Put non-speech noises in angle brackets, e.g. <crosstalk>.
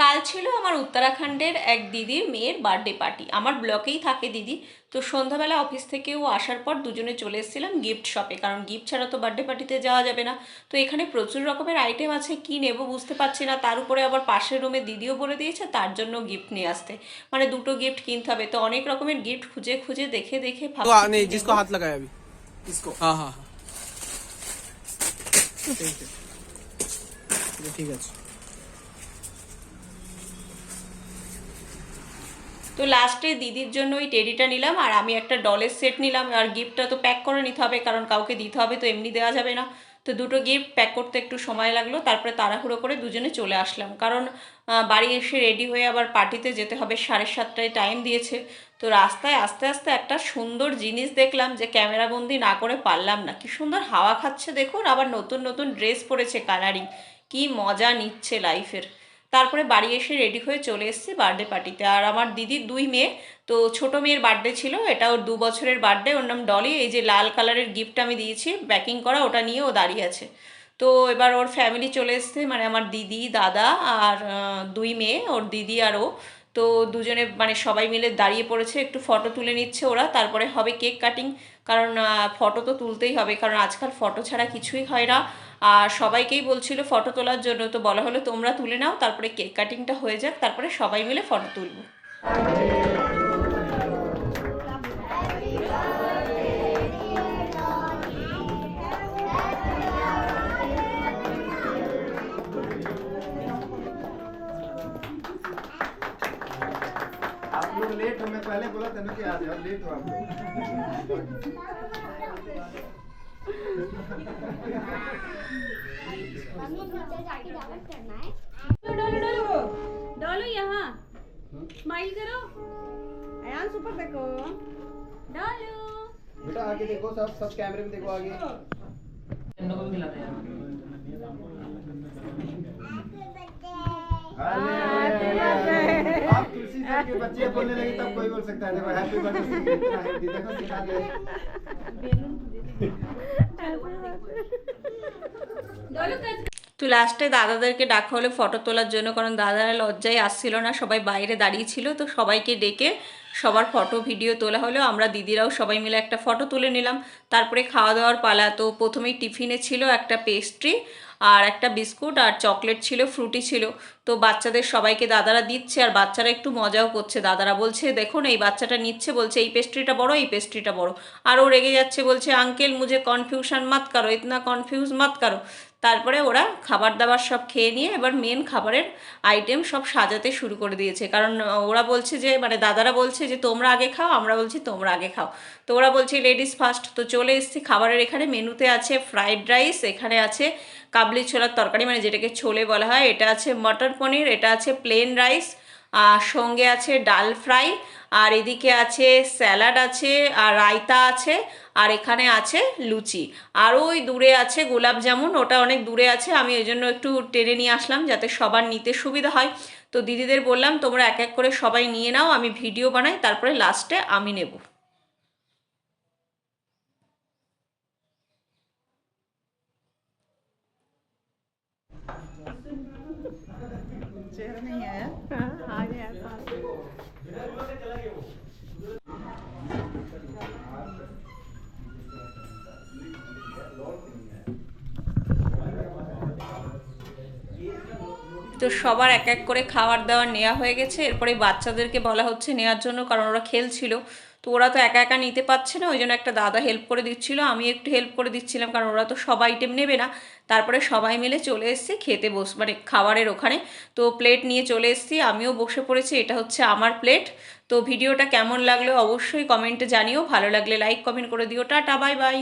কাল ছিল আমার উত্তরাখণ্ডের এক দিদির মেয়ের বার্থডে পার্টি আমার ব্লকেই থাকে দিদি। তো সন্ধ্যাবেলা অফিস থেকে ও আসার পর দুজনে চলে এসেছিলাম গিফট শপে কারণ গিফট ছাড়া তো বার্থডে পার্টিতে যাওয়া যাবে না। তো এখানে প্রচুর রকমের আইটেম আছে কি নেব বুঝতে পারছি না। তার উপরে আবার পাশের রুমে দিদিও বলে দিয়েছে তার জন্য গিফট নিয়ে আসতে। মানে দুটো গিফট কিনতে হবে। তো অনেক রকমের গিফট খুঁজে খুঁজে দেখে দেখে হাত লাগাই হ্যাঁ, হ্যাঁ, হ্যাঁ। ঠিক আছে। তো লাস্টে দিদির জন্য ওই টেডিটা নিলাম, আর আমি একটা ডলের সেট নিলাম, আর গিফটটা তো প্যাক করে নিতে হবে, কারণ কাউকে দিতে হবে তো এমনি দেওয়া যাবে না। তো দুটো গিফট প্যাক করতে একটু সময় লাগল, তারপরে তাড়াহুড়ো করে দুজনে চলে আসলাম। কারণ বাড়ি এসে রেডি হয়ে আবার পার্টিতে যেতে হবে, সাড়ে সাতটায় টাইম দিয়েছে। তো রাস্তায় আস্তে আস্তে একটা সুন্দর জিনিস দেখলাম যে ক্যামেরাবন্দি না করে পারলাম না। কি সুন্দর হাওয়া খাচ্ছে দেখুন, আবার নতুন নতুন ড্রেস পরেছে কালারিং কি মজা নিচ্ছে লাইফের তারপরে বাড়ি এসে রেডি হয়ে চলে এসেছি বার্থডে পার্টিতে আর আমার দিদির দুই মেয়ে, তো ছোট মেয়ের বার্থডে ছিল, এটা ওর দু বছরের বার্থডে ওর নাম ডলি এই যে লাল কালারের গিফট আমি দিয়েছি প্যাকিং করা, ওটা নিয়ে ও দাঁড়িয়ে আছে। তো এবার ওর ফ্যামিলি চলে এসছে মানে আমার দিদি, দাদা আর দুই মেয়ে, ওর দিদি আর ও। তো দুজনে মানে সবাই মিলে দাঁড়িয়ে পড়েছে, একটু ফটো তুলে নিচ্ছে ওরা, তারপরে হবে কেক কাটিং কারণ ফটো তো তুলতেই হবে, কারণ আজকাল ফটো ছাড়া কিছুই হয় না। আর সবাইকেই বলছিল ফটো তোলার জন্য তো বলা হলো তোমরা তুলে নাও তারপরে কেক কাটিংটা হয়ে যাক তারপরে সবাই মিলে ফটো তুলবো आप लोग लेट हो मैं पहले बोला था ना कि आ जाओ लेट हो आप लोग <laughs> <laughs> डोलो डोलो डोलो यहाँ स्माइल करो अयान सुपर देखो डोलो बेटा आगे देखो सब सब कैमरे में देखो आगे। अरे, आप तुलसी के बच्चे बोलने लगे तब कोई बोल सकता है। देखो हैप्पी बर्थडे है देखो सिखा डोलो कर তো লাস্টে দাদাদেরকে ডাকা হলো ফটো তোলার জন্য, কারণ দাদারা লজ্জায় আসছিল না, সবাই বাইরে দাঁড়িয়ে ছিল, তো সবাইকে ডেকে সবার ফটো ভিডিও তোলা হলো। আমরা দিদিরাও সবাই মিলে একটা ফটো তুলে নিলাম। তারপরে খাওয়া দাওয়ার পালা, তো প্রথমেই টিফিনে ছিল একটা পেস্ট্রি আর একটা বিস্কুট আর চকলেট ছিল ফ্রুটি ছিল। তো বাচ্চাদের সবাইকে দাদারা দিচ্ছে আর বাচ্চারা একটু মজাও করছে। দাদারা বলছে, দেখুন, এই বাচ্চাটা নিচ্ছে। বলছে, এই পেস্ট্রিটা বড়, এই পেস্ট্রিটা বড়। আর ও রেগে যাচ্ছে, বলছে, আঙ্কেল, মুঝে কনফিউশন মাত করো, ইতনা কনফিউজ মাত করো। তারপরে ওরা খাবার দাবার সব খেয়ে নিয়ে এবার মেন খাবারের আইটেম সব সাজাতে শুরু করে দিয়েছে। কারণ ওরা বলছে যে মানে দাদারা বলছে যে, তোমরা আগে খাও, আমরা বলছি তোমরা আগে খাও। তো ওরা বলছে লেডিস ফার্স্ট তো চলে এসেছি খাবারের এখানে। মেনুতে আছে ফ্রাইড রাইস এখানে আছে কাবলি ছোলার তরকারি মানে যেটাকে ছোলে বলা হয়। এটা আছে মটর পনির, এটা আছে প্লেন রাইস আর সঙ্গে আছে ডাল ফ্রাই আর এদিকে আছে স্যালাড আছে আর রায়তা আছে আর এখানে আছে লুচি আর ওই দূরে আছে গোলাপ জামুন ওটা অনেক দূরে আছে আমি ওই জন্য একটু টেনে নিয়ে আসলাম যাতে সবার নিতে সুবিধা হয় তো দিদিদের বললাম তোমরা এক এক করে সবাই নিয়ে নাও আমি ভিডিও বানাই তারপরে লাস্টে আমি নেব चेहरा नहीं आया आ गया তো সবার এক এক করে খাবার দাবার নেওয়া হয়ে গেছে। এরপরে বাচ্চাদেরকে বলা হচ্ছে নেওয়ার জন্য, কারণ ওরা খেলছিল। তো ওরা তো একা একা নিতে পারছে না, ওই জন্য একটা দাদা হেল্প করে দিচ্ছিল। আমি একটু হেল্প করে দিচ্ছিলাম, কারণ ওরা তো সব আইটেম নেবে না। তারপরে সবাই মিলে চলে এসেছি খেতে বস মানে খাবারের ওখানে। তো প্লেট নিয়ে চলে এসেছি, আমিও বসে পড়েছি, এটা হচ্ছে আমার প্লেট তো ভিডিওটা কেমন লাগল অবশ্যই কমেন্টে জানিও, ভালো লাগলে লাইক কমেন্ট করে দিও। Tata bye bye